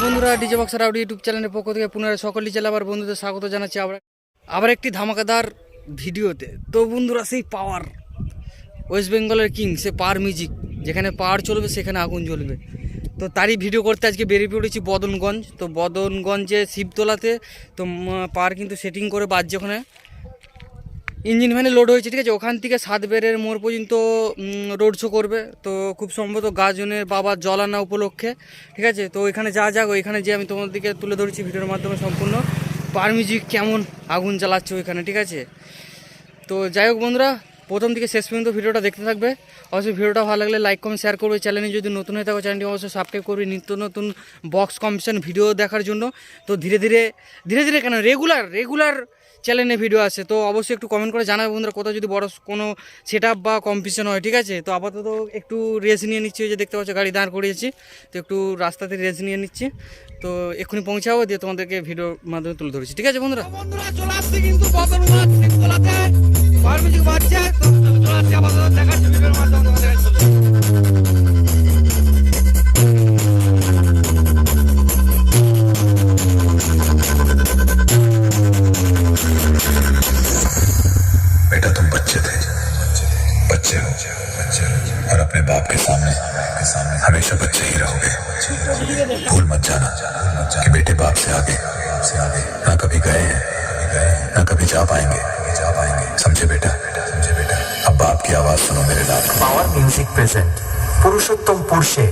বন্ধুরা, DJ boxer আউডিও YouTube চ্যানেলের পক্ষ থেকে পুনরায় সকল ডিজেল আবার বন্ধুদের স্বাগত জানাচ্ছি। আবার আবার একটি ধামাকাদার ভিডিওতে। তো বন্ধুরা, সেই পাওয়ার, ওয়েস্ট বেঙ্গলের কিং, সে পাওয়ার মিউজিক, যেখানে পাওয়ার চলবে, সেখানে আগুন জ্বলবে। তো তারই ভিডিও করতে আজকে বেরিয়ে পড়েছি বদনগঞ্জ। তো বদনগঞ্জে শিবতলাতে, তো পাওয়ার কিন্তু সেটিং করে বাজছে ওখানে। ইঞ্জিন ভ্যানে লোড হয়েছে, ঠিক আছে? ওখান থেকে সাত বেরের মোড় পর্যন্ত রোড শো করবে। তো খুব সম্ভবত গাজনের বাবার জল আনা উপলক্ষে, ঠিক আছে? তো এখানে যা যাক, ওইখানে যে আমি তোমাদেরকে তুলে ধরেছি ভিডিওর মাধ্যমে সম্পূর্ণ। পার মিউজিক কেমন আগুন জ্বালাচ্ছে ওইখানে, ঠিক আছে? তো যাই হোক বন্ধুরা, প্রথম থেকে শেষ পর্যন্ত ভিডিওটা দেখতে থাকবে। অবশ্যই ভিডিওটা ভালো লাগলে লাইক কমেন্ট শেয়ার করবে। চ্যানেলে যদি নতুন হয়ে থাকো চ্যানেলটি অবশ্যই সাবস্ক্রাইব করবে। নিত্য নতুন বক্স কম্পিটিশন ভিডিও দেখার জন্য। তো ধীরে ধীরে ধীরে ধীরে কেন? রেগুলার রেগুলার চ্যানেলে ভিডিও আছে, তো অবশ্যই একটু কমেন্ট করে জানাবে বন্ধুরা কোথাও যদি বড় কোনো সেট বা কম্পিটিশন হয়, ঠিক আছে? তো আপাতত একটু রেস্ট নিয়ে নিচ্ছি যে দেখতে পাচ্ছ গাড়ি দাঁড় করিয়েছি, তো একটু রাস্তাতে রেস্ট নিয়ে নিচ্ছি, তো এক্ষুনি পৌঁছাবো, দিয়ে তোমাদেরকে ভিডিওর মাধ্যমে তুলে ধরেছি, ঠিক আছে বন্ধুরা? কিন্তু बच्चे हो। बच्चे और अपने बाप के सामने हमेशा बच्चे ही रहोगे। भूल मत जाना कि बेटे बाप से आगे ना कभी गए हैं ना कभी जा पाएँगे। समझे बेटा? समझे बेटा अब बाप की आवाज़ सुनो मेरे लाल पावर म्यूज़िक प्रेजेंट पुरुषोत्तम पुरुषे।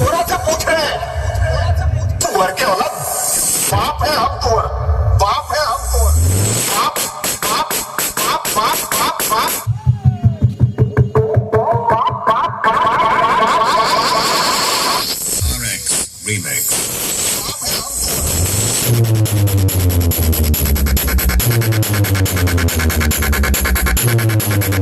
थोड़ा सा पूछ रहे हैं। तू के बाप है हम तो तू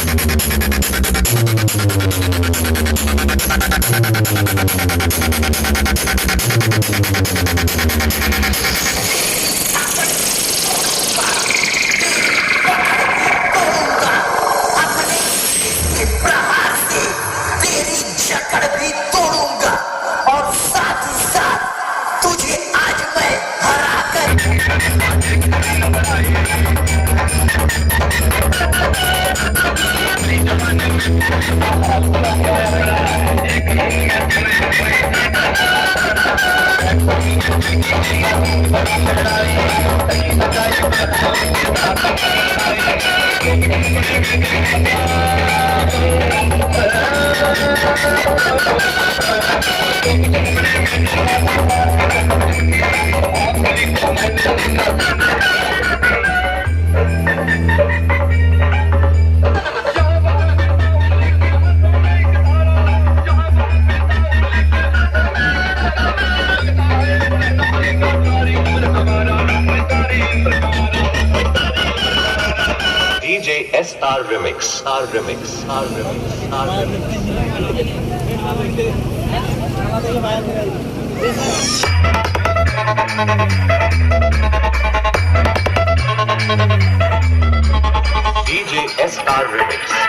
Thank you. Oh, my God. Star Remix. Star Remix. Star Remix. Star Remix. DJ Star Remix.